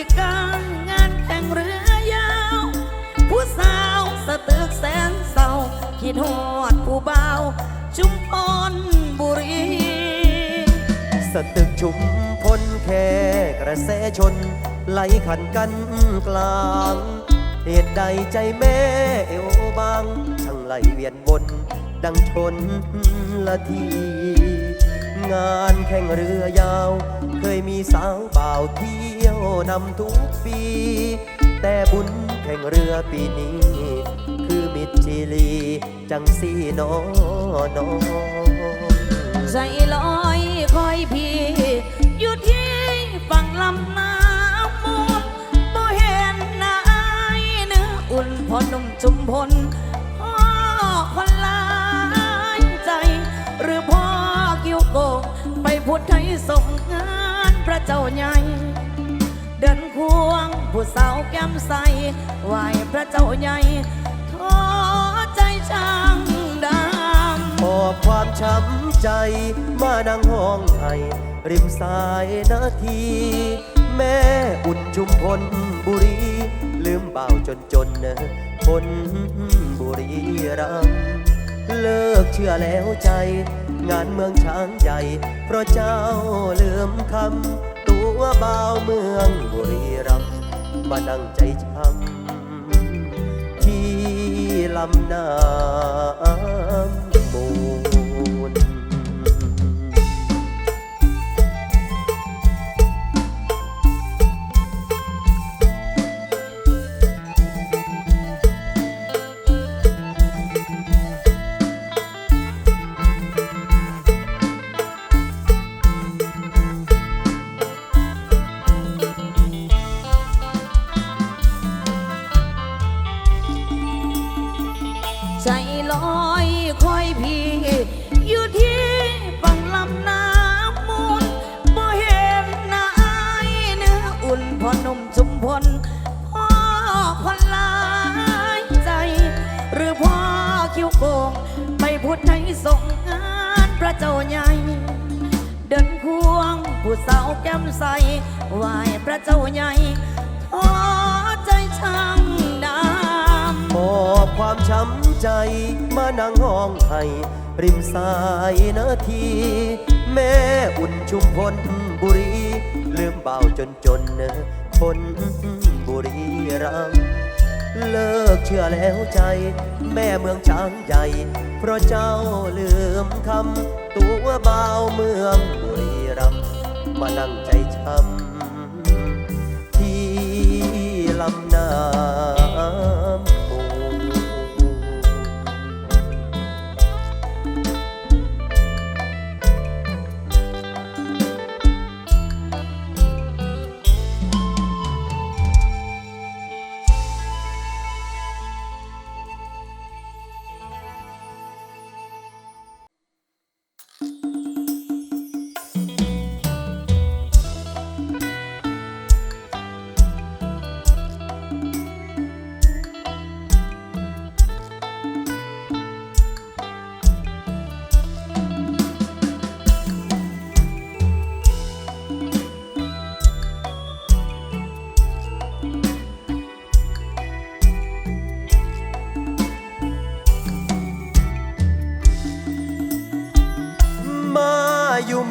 จิกางานแข่งเรือยาว ผู้สาวสะตึกแสนเศร้าคิดฮอดผู้เบาชุมพรบุรี สตึกชุมพลแค่กระแสชน ไหลขันกันกลาง เหตุใดใจแม่เอวบางช่างไหลเวียนบน ดังชนละที งานแข่งเรือยาว เคยมีสาวบ่าวเที่ยวนำทุกปี แต่บุญแข่งเรือปีนี้ คือมิตรจิลี จังสีนอนอใจลอยคอยพี่ อยู่ที่ฝั่งลำน้ำมูลบ่เห็นน้ายเนื้ออุ่นพอนุ่มจุมพลพ่อคนหลายใจ หรือพ่อกิ้วโกงไปพูดไทยส่ง ใหญ่ เดินควงผู้สาวแก้มใสไหวพระเจ้าใหญ่ท้อใจช่างดำมอบความช้ำใจมานั่งห้องไห้ริมสายนาที แม่อุ่นชุมพลบุรี ลืมเบาจนจนนอะคนบุรีรัมเลิกเชื่อแล้วใจ งานเมืองช้างใหญ่ เพราะเจ้าลืมคำ วเบาวเมืองบุรีรัมย์มานั่งใจช้ำที่ลำนา ลอยคอยพี่ อยู่ที่ฝั่งลำน้ำมูลบ่เห็นหน้าอายเนื้ออุ่นพอนุ่มจุมพลพ่อคนลายใจ หรือพ่อคิ้วโกงไปพูดให้ส่งงานพระเจ้าใหญ่เดินควงผู้สาวแก้มใสไหวพระเจ้าใหญ่ท้อใจช่าง อบความช้ำใจมานั่งห้องไห้ริมสายนาที แม่อุ่นชุมพลบุรี ลืมเบาจนจนคนบุรีรัมเลิกเชื่อแล้วใจ แม่เมืองช้างใหญ่ เพราะเจ้าลืมคำตัวเบาเมืองบุรีรัมมานั่งใจช้ำที่ลำน้ำ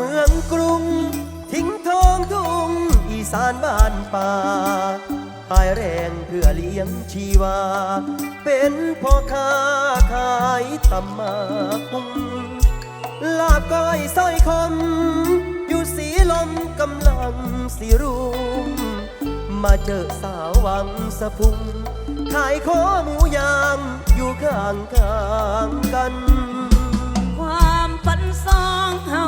มืองกรุง ทิ้งทองทุ่งอีสานบ้านป่าขายแรงเพื่อเลี้ยงชีวา เป็นพ่อค้าขายตำมาคุ้งลาบก้อยสร้อยคมอยู่สีลมกำลังสีรุ่งมาเจอสาววังสะพุง ขายข้อหมูยางอยู่ข้างข้างๆกัน ความฝันสองเฮา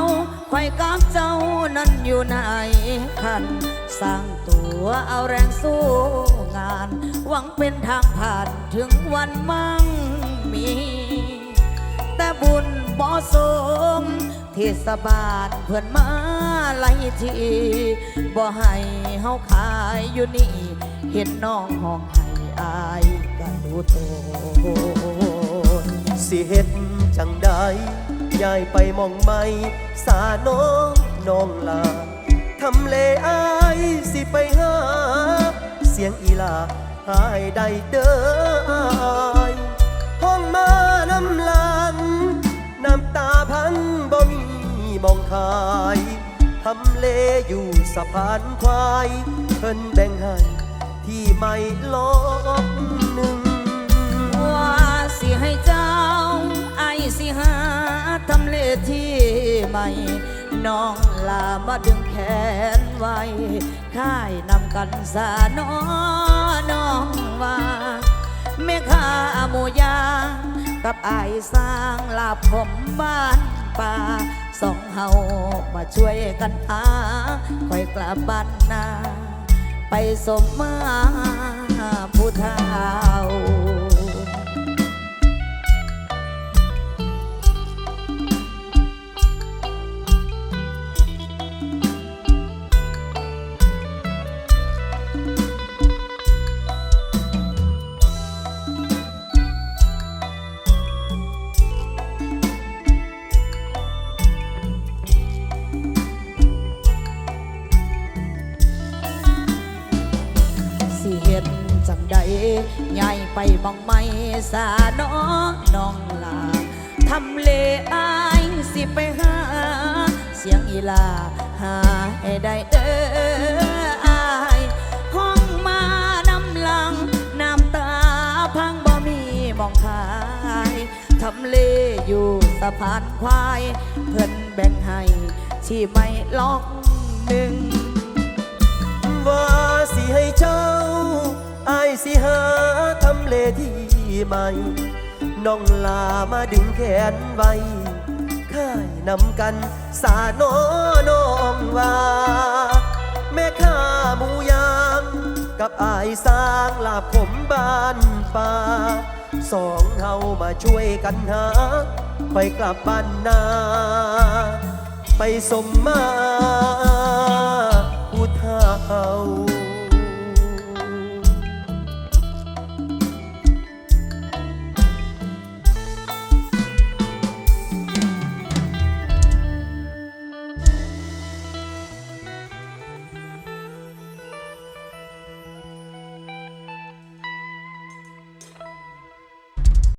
ไขว้กับเจ้านั้นอยู่ในคัน สร้างตัวเอาแรงสู้งาน หวังเป็นทางผ่านถึงวันมั่งมี แต่บุญบ่สมเทศบาลเพื่อนมาไล่ทีบ่ให้เฮาขายอยู่นี่ เห็นน้องห้องให้อายก็ดูโตสิเฮ็ดจังใด ยายไปมองไม่ สาน้องน้องลาทำเลอายสิไปหา เสียงอีลาหายได้เด้ออายห้องมาน้ำลังน้ำตาพังบ่มีมองขายทำเลอยู่สะพานควาย เพิ่นแบ่งให้ที่ไม่ล็อ ใหม่น้องลามาดึงแขนไว้ค่ายนำกันสาน้อน้องว่าแม่ค้าหมูยางกับไอายสร้างลาบผมบ้านป่าสองเฮามาช่วยกันหาคอยกลับบ้านนา ไปสมมาผู้เฒ่า ใดใหญ่ไปมองไม่สาน้อน้องลาทำเลอายสิไปหา เสียงอีลาหาให้ได้เด้ออายห้องมานำลัง น้ำตาพังบ่มีมองขายทำเลอยู่สะพานควาย เพิ่นแบ่งให้ที่ไม่ล็อกหนึ่งว่าสิให้เจ้า อายสิหาทำเลที่ใหม่ น้องลามาดึงแขนไว้ค่ายนำกันสาน้อน้องว่าแม่ข้าหมูยางกับอายสร้างลาบผมบ้านป่าสองเฮามาช่วยกันหา ไปกลับบ้านนา ไปสมมาผู้เฒ่า